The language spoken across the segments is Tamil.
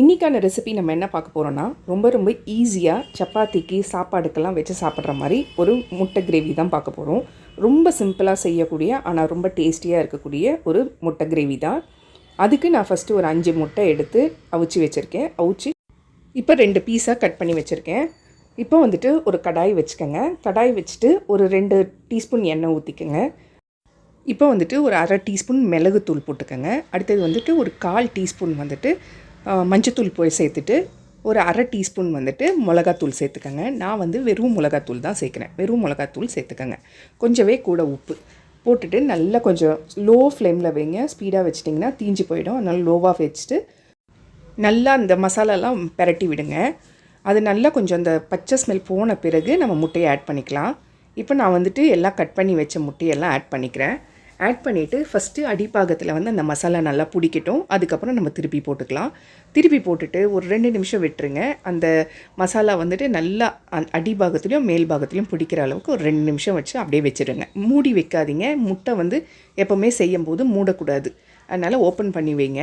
இன்றைக்கான ரெசிபி நம்ம என்ன பார்க்க போகிறோன்னா ரொம்ப ரொம்ப ஈஸியாக சப்பாத்திக்கு சாப்பாடுக்கெல்லாம் வச்சு சாப்பிட்ற மாதிரி ஒரு முட்டை கிரேவி தான் பார்க்க போகிறோம் ரொம்ப சிம்பிளாக செய்யக்கூடிய ஆனால் ரொம்ப டேஸ்டியாக இருக்கக்கூடிய ஒரு முட்டை கிரேவி தான். அதுக்கு நான் ஃபஸ்ட்டு ஒரு அஞ்சு முட்டை எடுத்து அவிச்சு வச்சுருக்கேன். அவிச்சு இப்போ ரெண்டு பீஸாக கட் பண்ணி வச்சுருக்கேன். இப்போ வந்துட்டு ஒரு கடாய் வச்சுக்கோங்க. கடாய் வச்சுட்டு ஒரு ரெண்டு டீஸ்பூன் எண்ணெய் ஊற்றிக்கோங்க இப்போ வந்துட்டு ஒரு அரை டீஸ்பூன் மிளகுத்தூள் போட்டுக்கோங்க. அடுத்தது வந்துட்டு ஒரு கால் டீஸ்பூன் வந்துட்டு மஞ்சத்தூள் போய் சேர்த்துட்டு ஒரு அரை டீஸ்பூன் வந்துட்டு மிளகாத்தூள் சேர்த்துக்கோங்க. நான் வந்து வெறும் மிளகாத்தூள் தான் சேர்க்குறேன். வெறும் மிளகாத்தூள் சேர்த்துக்கோங்க. கொஞ்சமே கூட உப்பு போட்டுட்டு நல்லா கொஞ்சம் லோ ஃப்ளேமில் வைங்க. ஸ்பீடாக வச்சிட்டிங்கன்னா தீஞ்சு போயிடும். அதனால் லோவாக வச்சுட்டு நல்லா அந்த மசாலாலாம் பிரட்டி விடுங்க. அது நல்லா கொஞ்சம் அந்த பச்சை ஸ்மெல் போன பிறகு நம்ம முட்டையை ஆட் பண்ணிக்கலாம். இப்போ நான் வந்துட்டு எல்லாம் கட் பண்ணி வச்ச முட்டையெல்லாம் ஆட் பண்ணிக்கிறேன். ஆட் பண்ணிவிட்டு ஃபஸ்ட்டு அடிப்பாகத்தில் வந்து அந்த மசாலா நல்லா பிடிக்கட்டும். அதுக்கப்புறம் நம்ம திருப்பி போட்டுக்கலாம். திருப்பி போட்டுட்டு ஒரு ரெண்டு நிமிஷம் விட்டுருங்க. அந்த மசாலா வந்துட்டு நல்லா அந் அடிபாகத்துலேயும் மேல் பாகத்துலேயும் பிடிக்கிற அளவுக்கு ஒரு ரெண்டு நிமிஷம் வச்சு அப்படியே வச்சுருங்க. மூடி வைக்காதீங்க. முட்டை வந்து எப்போவுமே செய்யும் போது மூடக்கூடாது. அதனால் ஓப்பன் பண்ணி வைங்க.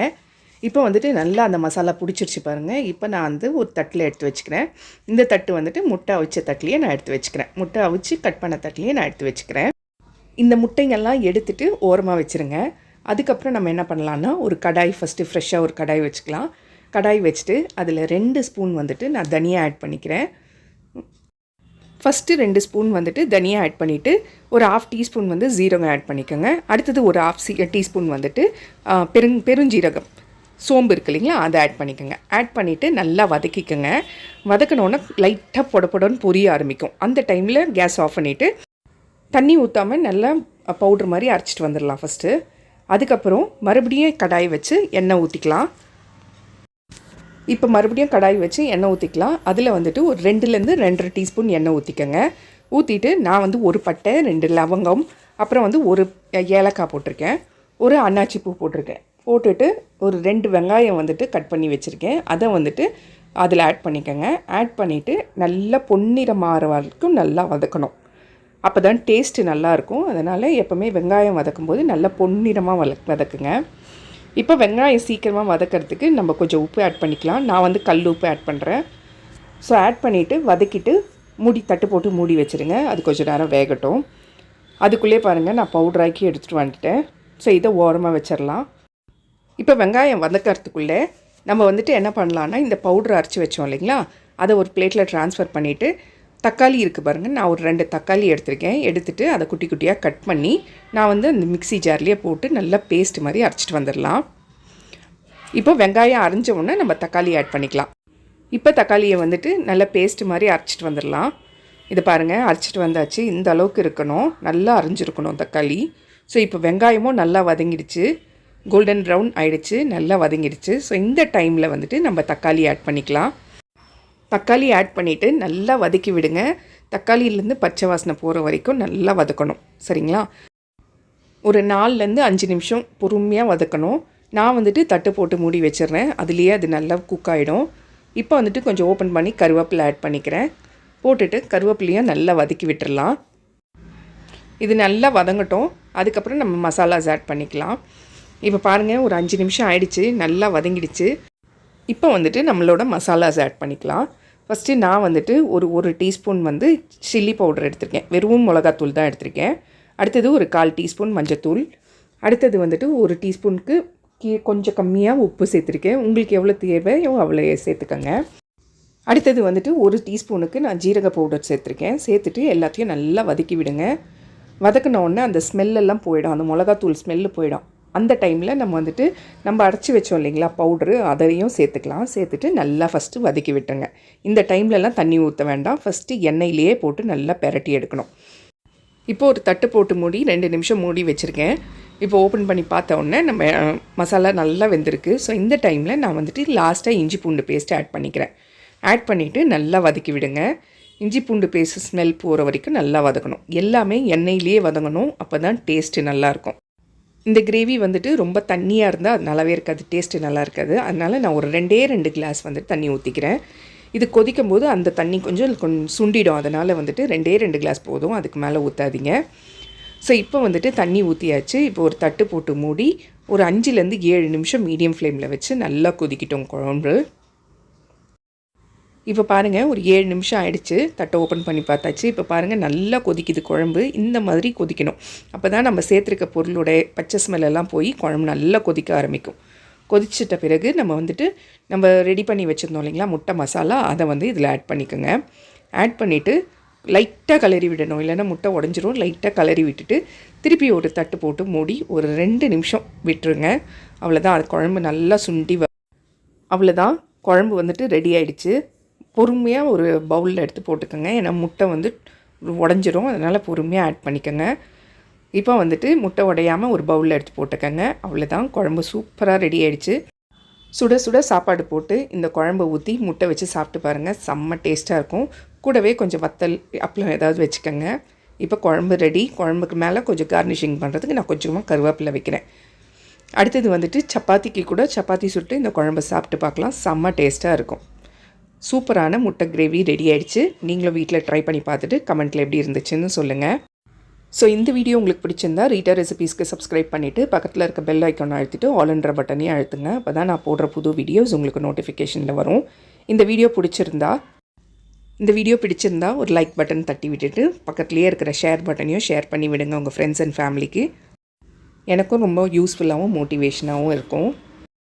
இப்போ வந்துட்டு நல்லா அந்த மசாலா பிடிச்சிருச்சு பாருங்கள் இப்போ நான் வந்து ஒரு தட்டில் எடுத்து வச்சுக்கிறேன். இந்த தட்டு வந்துட்டு முட்டை அவிச்ச தட்டிலையே நான் எடுத்து வச்சுக்கிறேன். முட்டை அவிச்சு கட் பண்ண தட்டிலையே நான் எடுத்து வச்சுக்கிறேன். இந்த முட்டைங்கெல்லாம் எடுத்துட்டு ஓரமாக வச்சுருங்க. அதுக்கப்புறம் நம்ம என்ன பண்ணலான்னா ஒரு கடாய் ஃபஸ்ட்டு ஃப்ரெஷ்ஷாக ஒரு கடாய் வச்சுக்கலாம். கடாய் வச்சுட்டு அதில் ரெண்டு ஸ்பூன் வந்துட்டு நான் தனியாக ஆட் பண்ணிக்கிறேன். ஃபஸ்ட்டு ரெண்டு ஸ்பூன் வந்துட்டு தனியாக ஆட் பண்ணிவிட்டு ஒரு ஆஃப் டீஸ்பூன் வந்து ஜீரகம் ஆட் பண்ணிக்கோங்க. அடுத்தது ஒரு ஆஃப் சி டீஸ்பூன் வந்துட்டு பெருங் பெருஞ்சீரகம். சோம்பு இருக்கு இல்லைங்களா அதை ஆட் பண்ணிக்கோங்க. ஆட் பண்ணிவிட்டு நல்லா வதக்கிக்கோங்க. வதக்கினோன்னே லைட்டாக பொட பொடன்னு பொரிய ஆரம்பிக்கும். அந்த டைமில் கேஸ் ஆஃப் பண்ணிவிட்டு தண்ணி ஊற்றாமல் நல்லா பவுட்ரு மாதிரி அரைச்சிட்டு வந்துடலாம் ஃபஸ்ட்டு அதுக்கப்புறம் மறுபடியும் கடாய் வச்சு எண்ணெய் ஊற்றிக்கலாம் இப்போ மறுபடியும் கடாய் வச்சு எண்ணெய் ஊற்றிக்கலாம் அதில் வந்துட்டு ஒரு ரெண்டுலேருந்து ரெண்டரை டீஸ்பூன் எண்ணெய் ஊற்றிக்கோங்க ஊற்றிட்டு நான் வந்து ஒரு பட்டை ரெண்டு லவங்கம் அப்புறம் வந்து ஒரு ஏலக்காய் போட்டிருக்கேன். ஒரு அன்னாச்சி பூ போட்டிருக்கேன். போட்டுட்டு ஒரு ரெண்டு வெங்காயம் வந்துட்டு கட் பண்ணி வச்சுருக்கேன். அதை வந்துட்டு அதில் ஆட் பண்ணிக்கோங்க. ஆட் பண்ணிவிட்டு நல்லா பொன்னிற மாற வரைக்கும் நல்லா வதக்கணும். அப்போ தான் டேஸ்ட்டு நல்லாயிருக்கும். அதனால் எப்போவுமே வெங்காயம் வதக்கும்போது நல்லா பொன்னிறமாக வதக் வதக்குங்க. இப்போ வெங்காயம் சீக்கிரமாக வதக்கிறதுக்கு நம்ம கொஞ்சம் உப்பு ஆட் பண்ணிக்கலாம். நான் வந்து கல் உப்பு ஆட் பண்ணுறேன் ஸோ ஆட் பண்ணிவிட்டு வதக்கிட்டு மூடி தட்டு போட்டு மூடி வச்சுருங்க. அது கொஞ்சம் நேரம் வேகட்டும். அதுக்குள்ளே பாருங்கள் நான் பவுடராக்கி எடுத்துகிட்டு வந்துட்டேன். ஸோ இதை ஓரமாக வச்சிடலாம் இப்போ வெங்காயம் வதக்கிறதுக்குள்ளே நம்ம வந்துட்டு என்ன பண்ணலான்னா இந்த பவுடர் அரைச்சி வச்சோம் இல்லைங்களா? அதை ஒரு பிளேட்டில் ட்ரான்ஸ்ஃபர் பண்ணிவிட்டு தக்காளி இருக்குது பாருங்கள் நான் ஒரு ரெண்டு தக்காளி எடுத்திருக்கேன். எடுத்துகிட்டு அதை குட்டி குட்டியாக கட் பண்ணி நான் வந்து அந்த மிக்ஸி ஜார்லேயே போட்டு நல்லா பேஸ்ட் மாதிரி அரைச்சிட்டு வந்துடலாம். இப்போ வெங்காயம் அரைஞ்ச உடனே நம்ம தக்காளி ஆட் பண்ணிக்கலாம். இப்போ தக்காளியை வந்துட்டு நல்லா பேஸ்ட் மாதிரி அரைச்சிட்டு வந்துடலாம். இது பாருங்கள் அரைச்சிட்டு வந்தாச்சு. இந்த அளவுக்கு இருக்கணும். நல்லா அரைஞ்சிருக்கணும் தக்காளி. ஸோ இப்போ வெங்காயமும் நல்லா வதங்கிடுச்சு. கோல்டன் ப்ரௌன் ஆயிடுச்சு. நல்லா வதங்கிடுச்சு. ஸோ இந்த டைமில் வந்துட்டு நம்ம தக்காளி ஆட் பண்ணிக்கலாம். தக்காளி ஆட் பண்ணிவிட்டு நல்லா வதக்கி விடுங்க. தக்காளியிலேருந்து பச்சை வாசனை போகிற வரைக்கும் நல்லா வதக்கணும். சரிங்களா? ஒரு நாலுலேருந்து அஞ்சு நிமிஷம் பொறுமையாக வதக்கணும். நான் வந்துட்டு தட்டு போட்டு மூடி வச்சிடுறேன். அதுலேயே அது நல்லா குக் ஆகிடும் இப்போ வந்துட்டு கொஞ்சம் ஓப்பன் பண்ணி கருவேப்பிலை ஆட் பண்ணிக்கிறேன். போட்டுட்டு கருவேப்பிலையும் நல்லா வதக்கி விட்டுறலாம். இது நல்லா வதங்கட்டும். அதுக்கப்புறம் நம்ம மசாலாஸ் ஆட் பண்ணிக்கலாம். இப்போ பாருங்கள் ஒரு அஞ்சு நிமிஷம் ஆயிடுச்சு. நல்லா வதங்கிடுச்சு. இப்போ வந்துட்டு நம்மளோட மசாலாஸ் ஆட் பண்ணிக்கலாம். ஃபஸ்ட்டு நான் வந்துட்டு ஒரு ஒரு டீஸ்பூன் வந்து சில்லி பவுடர் எடுத்திருக்கேன். வெறும் மிளகாத்தூள் தான் எடுத்திருக்கேன். அடுத்தது ஒரு கால் டீஸ்பூன் மஞ்சத்தூள். அடுத்தது வந்துட்டு ஒரு டீஸ்பூனுக்கு கீ கொஞ்சம் கம்மியாக உப்பு சேர்த்துருக்கேன். உங்களுக்கு எவ்வளோ தேவையோ அவ்வளோ சேர்த்துக்கோங்க. அடுத்தது வந்துட்டு ஒரு டீஸ்பூனுக்கு நான் ஜீரக பவுடர் சேர்த்துருக்கேன். சேர்த்துட்டு எல்லாத்தையும் நல்லா வதக்கி விடுங்க. வதக்கின உடனே அந்த ஸ்மெல்லெல்லாம் போயிடும். அந்த மிளகாத்தூள் ஸ்மெல்லு போயிடும். அந்த டைமில் நம்ம வந்துட்டு நம்ம அரைச்சி வச்சோம் இல்லைங்களா பவுட்ரு அதையும் சேர்த்துக்கலாம். சேர்த்துட்டு நல்லா ஃபஸ்ட்டு வதக்கி விட்டுருங்க. இந்த டைம்லலாம் தண்ணி ஊற்ற வேண்டாம். ஃபஸ்ட்டு எண்ணெயிலேயே போட்டு நல்லா பெரட்டி எடுக்கணும். இப்போ ஒரு தட்டு போட்டு மூடி ரெண்டு நிமிஷம் மூடி வச்சுருக்கேன். இப்போ ஓப்பன் பண்ணி பார்த்த உடனே நம்ம மசாலா நல்லா வெந்திருக்கு. ஸோ இந்த டைமில் நான் வந்துட்டு லாஸ்ட்டாக இஞ்சி பூண்டு பேஸ்ட் ஆட் பண்ணிக்கிறேன். ஆட் பண்ணிவிட்டு நல்லா வதக்கி விடுங்க. இஞ்சி பூண்டு பேஸ்ட் ஸ்மெல் போகிற வரைக்கும் நல்லா வதக்கணும். எல்லாமே எண்ணெயிலேயே வதங்கணும். அப்போ தான் டேஸ்ட்டு நல்லாயிருக்கும் இந்த கிரேவி வந்துட்டு ரொம்ப தண்ணியாக இருந்தால் அது நல்லாவே இருக்காது டேஸ்ட்டு நல்லா இருக்காது. அதனால் நான் ஒரு ரெண்டே ரெண்டு கிளாஸ் வந்துட்டு தண்ணி ஊற்றிக்கிறேன் இது கொதிக்கும் போது அந்த தண்ணி கொஞ்சம் கொஞ்சம் சுண்டிடும். அதனால் வந்துட்டு ரெண்டே ரெண்டு கிளாஸ் போதும். அதுக்கு மேலே ஊற்றாதீங்க ஸோ இப்போ வந்துட்டு தண்ணி ஊற்றியாச்சு இப்போ ஒரு தட்டு போட்டு மூடி ஒரு அஞ்சுலேருந்து ஏழு நிமிஷம் மீடியம் ஃப்ளேமில் வச்சு நல்லா கொதிக்கிட்டோம் குழம்பு. இப்போ பாருங்கள் ஒரு ஏழு நிமிஷம் ஆயிடுச்சு. தட்டை ஓப்பன் பண்ணி பார்த்தாச்சு. இப்போ பாருங்கள் நல்லா கொதிக்குது குழம்பு. இந்த மாதிரி கொதிக்கணும். அப்போ தான் நம்ம சேர்த்துருக்க பொருளோட பச்சை ஸ்மெல்லாம் போய் குழம்பு நல்லா கொதிக்க ஆரம்பிக்கும். கொதிச்சிட்ட பிறகு நம்ம வந்துட்டு நம்ம ரெடி பண்ணி வச்சுருந்தோம் இல்லைங்களா முட்டை மசாலா அதை வந்து இதில் ஆட் பண்ணிக்கோங்க. ஆட் பண்ணிவிட்டு லைட்டாக கலரி விடணும். இல்லைன்னா முட்டை உடஞ்சிரும். லைட்டாக கலரி விட்டுட்டு திருப்பி ஒரு தட்டு போட்டு மூடி ஒரு ரெண்டு நிமிஷம் விட்டுருங்க. அவ்வளோதான் அது குழம்பு நல்லா சுண்டி வ அவ்வளோதான் குழம்பு வந்துட்டு ரெடி ஆயிடுச்சு. பொறுமையாக ஒரு பவுலில் எடுத்து போட்டுக்கோங்க. ஏன்னா முட்டை வந்து உடஞ்சிரும். அதனால் பொறுமையாக ஆட் பண்ணிக்கோங்க. இப்போ வந்துட்டு முட்டை உடையாமல் ஒரு பவுலில் எடுத்து போட்டுக்கோங்க. அவ்வளோதான் குழம்பு சூப்பராக ரெடி ஆகிடுச்சு சுட சுட சாப்பாடு போட்டு இந்த குழம்பு ஊற்றி முட்டை வச்சு சாப்பிட்டு பாருங்கள் செம்ம டேஸ்ட்டாக இருக்கும். கூடவே கொஞ்சம் வத்தல் அப்பளம் ஏதாவது வச்சுக்கோங்க. இப்போ குழம்பு ரெடி குழம்புக்கு மேலே கொஞ்சம் கார்னிஷிங் பண்ணுறதுக்கு நான் கொஞ்சமாக கருவேப்பிலை வைக்கிறேன். அடுத்தது வந்துட்டு சப்பாத்திக்கு கூட சப்பாத்தி சுட்டு இந்த குழம்பு சாப்பிட்டு பார்க்கலாம். செம்ம டேஸ்ட்டாக இருக்கும். சூப்பரான முட்டை கிரேவி ரெடி ஆகிடுச்சு நீங்களும் வீட்டில் ட்ரை பண்ணி பார்த்துட்டு கமெண்ட்டில் எப்படி இருந்துச்சுன்னு சொல்லுங்கள் ஸோ இந்த வீடியோ உங்களுக்கு பிடிச்சிருந்தா ரீட்டா ரெசிபீஸ்க்கு சப்ஸ்கிரைப் பண்ணிவிட்டு பக்கத்தில் இருக்க பெல் ஐக்கான் அழுத்திட்டு ஆல்ன்ற பட்டனையும் அழுத்துங்க. அப்போ தான் நான் போடுற புது வீடியோஸ் உங்களுக்கு நோட்டிஃபிகேஷனில் வரும். இந்த வீடியோ பிடிச்சிருந்தா இந்த வீடியோ பிடிச்சிருந்தா ஒரு லைக் பட்டன் தட்டி விட்டுட்டு பக்கத்துலேயே இருக்கிற ஷேர் பட்டனையும் ஷேர் பண்ணி விடுங்க உங்கள் ஃப்ரெண்ட்ஸ் அண்ட் ஃபேமிலிக்கு எனக்கும் ரொம்ப யூஸ்ஃபுல்லாகவும் மோட்டிவேஷனாகவும் இருக்கும்.